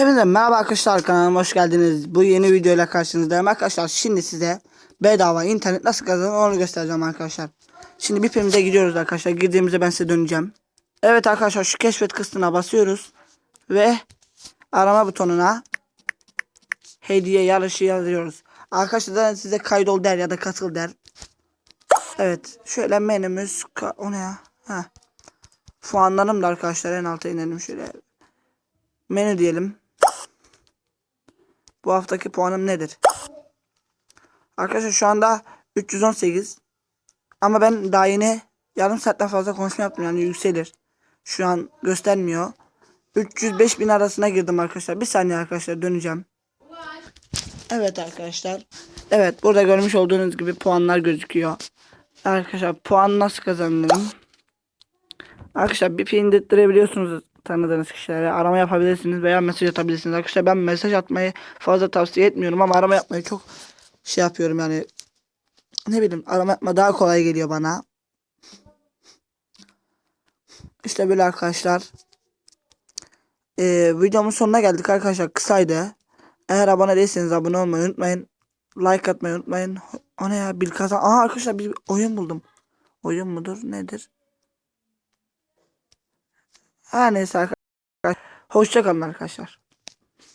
Hepinize merhaba arkadaşlar kanalıma hoş geldiniz. Bu yeni videoyla karşınızdayım arkadaşlar. Şimdi size bedava internet nasıl kazanılır onu göstereceğim arkadaşlar. Şimdi BIP'imize gidiyoruz arkadaşlar. Girdiğimizde ben size döneceğim. Evet arkadaşlar şu keşfet kısmına basıyoruz. Ve arama butonuna hediye yarışı yazıyoruz. Arkadaşlar size kaydol der ya da katıl der. Evet şöyle menümüz o ne ya? Ha. Puanlarım da arkadaşlar en alta inelim şöyle. Menü diyelim. Bu haftaki puanım nedir? Arkadaşlar şu anda 318. Ama ben daha yeni yarım saatten fazla konuşma yaptım yani yükselir. Şu an göstermiyor. 305 bin arasına girdim arkadaşlar. Bir saniye arkadaşlar döneceğim. Evet arkadaşlar. Evet burada görmüş olduğunuz gibi puanlar gözüküyor. Arkadaşlar puan nasıl kazanırım? Arkadaşlar bir pin indirttirebiliyorsunuz tanıdığınız kişilere. Arama yapabilirsiniz veya mesaj atabilirsiniz. Arkadaşlar ben mesaj atmayı fazla tavsiye etmiyorum ama arama yapmayı çok şey yapıyorum yani. Ne bileyim arama yapma daha kolay geliyor bana. İşte böyle arkadaşlar. Ee, videomun sonuna geldik arkadaşlar. Kısaydı. Eğer abone değilseniz abone olmayı unutmayın. Like atmayı unutmayın. O ne ya? Bir kazan. Aa arkadaşlar bir oyun buldum. Oyun mudur? Nedir? Her neyse arkadaşlar. Hoşçakalın arkadaşlar.